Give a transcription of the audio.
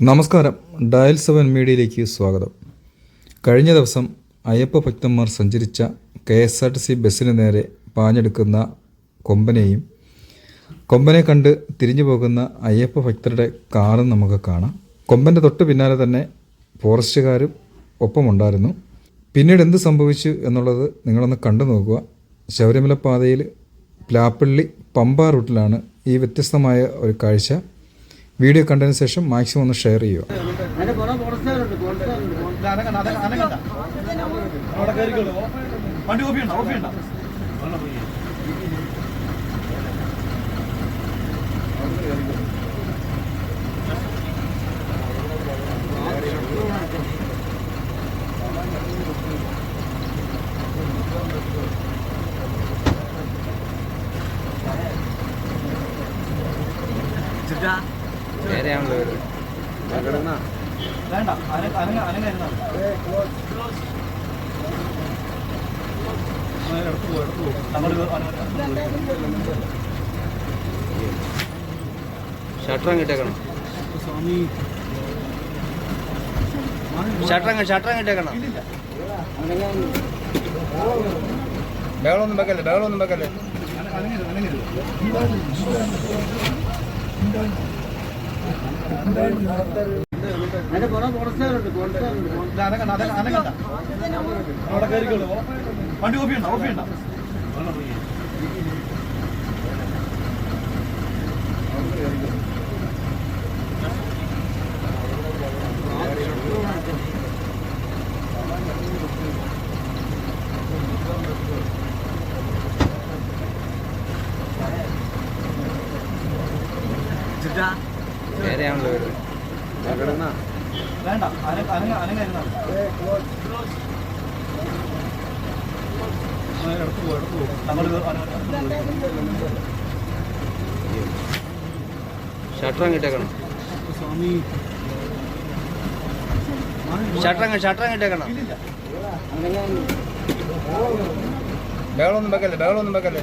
നമസ്കാരം. Dial seven മീഡിയയിലേക്ക് സ്വാഗതം. കഴിഞ്ഞ ദിവസം അയ്യപ്പ ഭക്തന്മാർ സഞ്ചരിച്ച K S R T C ബസ്സിന് നേരെ പാഞ്ഞെടുക്കുന്ന കൊമ്പനെയും കൊമ്പനെ കണ്ട് തിരിഞ്ഞു പോകുന്ന അയ്യപ്പ ഭക്തരുടെ കാറും നമുക്ക് കാണാം. കൊമ്പന്റെ തൊട്ട് പിന്നാലെ തന്നെ ഫോറസ്റ്റുകാരും ഒപ്പമുണ്ടായിരുന്നു. പിന്നീട് എന്ത് സംഭവിച്ചു എന്നുള്ളത് നിങ്ങളൊന്ന് കണ്ടു നോക്കുക. ശബരിമല പാതയിൽ പ്ലാപ്പള്ളി പമ്പ റൂട്ടിലാണ് ഈ വ്യത്യസ്തമായ ഒരു കാഴ്ച. വീഡിയോ കണ്ടതിന് ശേഷം മാക്സിമം ഒന്ന് ഷെയർ ചെയ്യുക. അതിന്റെ കയറിക്കോളൂ. വണ്ടി. ഷട്ടറങ്ങ് ഇട്ടേക്കണം ഷട്ടറങ്ങ് ഷട്ടറങ്ങ് ഇട്ടേക്കണം ബഹളമൊന്നും വെക്കല്ലേ ബഹളമൊന്നും വെക്കല്ലേ. അതിന്റെ പുറം ഫോറസ്റ്റുകാരുണ്ട് ഫോറസ്റ്റുകാരുണ്ട് അനങ്ങ- അനങ്ങണ്ട. അവിടെ കയറിക്കോളൂ. വണ്ടി ഓഫ് ചെയ്യണ്ട ഓഫ് ചെയ്യണ്ട നേരെയാണല്ലോ വരുന്നത് വേണ്ട അനങ്ങ അനങ്ങ അനങ്ങ ഇരുന്നാ മതി. ആ, എടുത്ത് പോ, എടുത്ത് പോ. അങ്ങോട്ട് പോ, അങ്ങോട്ട് പോ. ഷട്ടറങ്ങ് ഇട്ടേക്കണം ഷട്ടറങ്ങ് ഷട്ടറങ്ങ് ഇട്ടേക്കണം ബഹളമൊന്നും വെക്കല്ലേ ബഹളമൊന്നും വെക്കല്ലേ